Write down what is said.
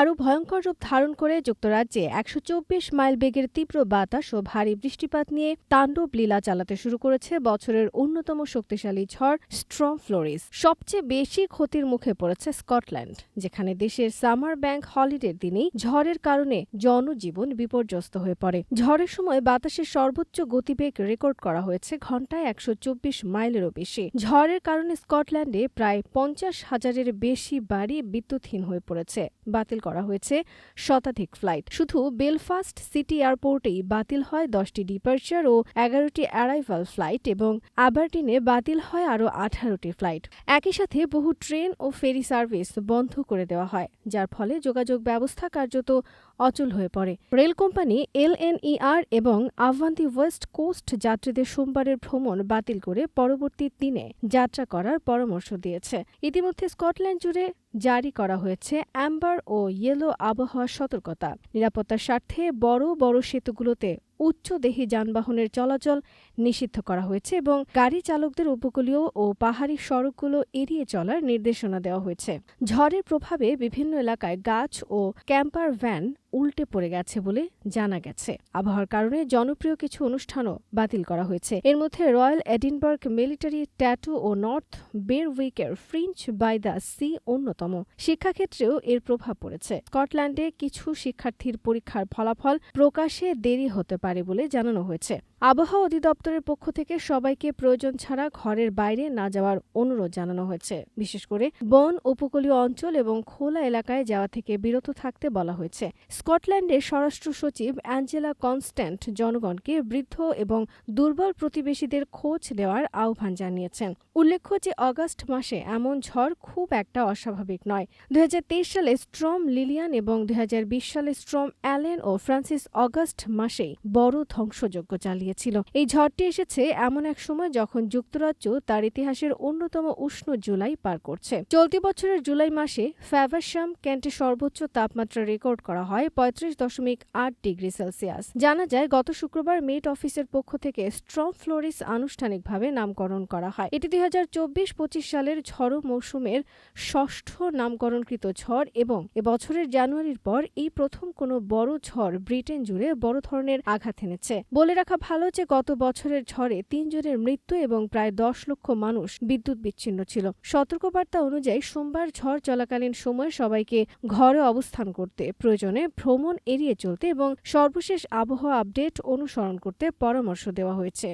আরও ভয়ঙ্কর রূপ ধারণ করে যুক্তরাজ্যে একশো চব্বিশ মাইল বেগের তীব্র বাতাস ও ভারী বৃষ্টিপাত নিয়ে তাণ্ডব লীলা চালাতে শুরু করেছে বছরের অন্যতম শক্তিশালী ঝড় স্ট্রম ফ্লোরিস সবচেয়ে বেশি ক্ষতির মুখে পড়েছে স্কটল্যান্ড, যেখানে দেশের সামার ব্যাংক হলিডের দিনেই ঝড়ের কারণে জনজীবন বিপর্যস্ত হয়ে পড়ে। ঝড়ের সময় বাতাসের সর্বোচ্চ গতিবেগ রেকর্ড করা হয়েছে ঘন্টায় একশো চব্বিশ মাইলেরও বেশি। ঝড়ের কারণে স্কটল্যান্ডে প্রায় পঞ্চাশ হাজারের বেশি বাড়ি বিদ্যুৎহীন হয়ে পড়েছে। বাতিল করা হয়েছে শতাধিক ফ্লাইট। শুধু বেলফাস্ট সিটি এয়ারপোর্টেই বাতিল হয় দশটি ডিপার্চার ও এগারোটি অ্যারাইভাল ফ্লাইট এবং আবারডিনে বাতিল হয় আরও আঠারোটি ফ্লাইট। একই সাথে বহু ট্রেন ও ফেরি সার্ভিস বন্ধ করে দেওয়া হয়, যার ফলে যোগাযোগ ব্যবস্থা কার্যত অচল হয়ে পড়ে। রেল কোম্পানি এলএনইআর এবং আভ্যান্তি ওয়েস্ট কোস্ট যাত্রীদের সোমবারের ভ্রমণ বাতিল করে পরবর্তী দিনে যাত্রা করার পরামর্শ দিয়েছে। ইতিমধ্যে স্কটল্যান্ড জুড়ে জারি করা হয়েছে অ্যাম্বার ও ইয়েলো আবহাওয়া সতর্কতা। নিরাপত্তার স্বার্থে বড় বড় সেতুগুলোতে উচ্চদেহী যানবাহনের চলাচল নিষিদ্ধ করা হয়েছে এবং গাড়ি চালকদের উপকূলীয় ও পাহাড়ি সড়কগুলো এড়িয়ে চলার নির্দেশনা দেওয়া হয়েছে। ঝড়ের প্রভাবে বিভিন্ন এলাকায় গাছ ও ক্যাম্পার ভ্যান উল্টে পড়ে গেছে বলে জানা গেছে। আবহাওয়ার কারণে জনপ্রিয় কিছু অনুষ্ঠানও বাতিল করা হয়েছে। এর মধ্যে রয়্যাল এডিনবার্গ মিলিটারি ট্যাটু ও নর্থ বেরউইকের ফ্রিঞ্চ বাই দ্য সি অন্যতম। শিক্ষাক্ষেত্রেও এর প্রভাব পড়েছে। স্কটল্যান্ডে কিছু শিক্ষার্থীর পরীক্ষার ফলাফল প্রকাশে দেরি হতে পারে বলে জানানো হয়েছে। আবহাওয়া অধিদপ্তরের পক্ষ থেকে সবাইকে প্রয়োজন ছাড়া ঘরের বাইরে না যাওয়ার অনুরোধ জানানো হয়েছে। বিশেষ করে বন উপকূলীয় অঞ্চল এবং খোলা এলাকায় যাওয়া থেকে বিরত থাকতে বলা হয়েছে। স্কটল্যান্ডের স্বরাষ্ট্র সচিব অ্যাঞ্জেলা কনস্ট্যান্ট জনগণকে বৃদ্ধ এবং দুর্বল প্রতিবেশীদের খোঁজ নেওয়ার আহ্বান জানিয়েছেন। উল্লেখ্য যে অগাস্ট মাসে এমন ঝড় খুব একটা অস্বাভাবিক নয়। দুই সালে স্ট্রম লিলিয়ান এবং দুই হাজার বিশ সালে স্ট্রম অ্যালেন ও ফ্রান্সিস অগাস্ট মাসেই বড় ধ্বংসযজ্ঞ চালিয়েছিল। এই ঝড়টি এসেছে এমন এক সময় যখন যুক্তরাজ্য তার ইতিহাসের অন্যতম উষ্ণ জুলাই পার করছে। চলতি বছরের জুলাই মাসে ফ্যাভারশাম ক্যান্টে সর্বোচ্চ তাপমাত্রা রেকর্ড করা হয় পঁয়ত্রিশ দশমিক আট ডিগ্রি সেলসিয়াস। জানা যায়, গত শুক্রবার মেট অফিসের পক্ষ থেকে স্ট্রং ফ্লোরিস আনুষ্ঠানিকভাবে নামকরণ করা হয়। এটি দুই হাজার চব্বিশ পঁচিশ সালের ঝড়ো মৌসুমের ষষ্ঠ নামকরণকৃত ঝড় এবং এবছরের জানুয়ারির পর এই প্রথম কোনো বড় ঝড় ব্রিটেন জুড়ে বড় ধরনের আঘাত এনেছে। বলে রাখা ভালো যে, গত বছরের ঝড়ে তিনজনের মৃত্যু এবং প্রায় দশ লক্ষ মানুষ বিদ্যুৎ বিচ্ছিন্ন ছিল। সতর্কবার্তা অনুযায়ী, সোমবার ঝড় চলাকালীন সময় সবাইকে ঘরে অবস্থান করতে প্রয়োজনে ভ্রমণ এড়িয়ে চলতে এবং সর্বশেষ আবহাওয়া আপডেট অনুসরণ করতে পরামর্শ দেওয়া হয়েছে।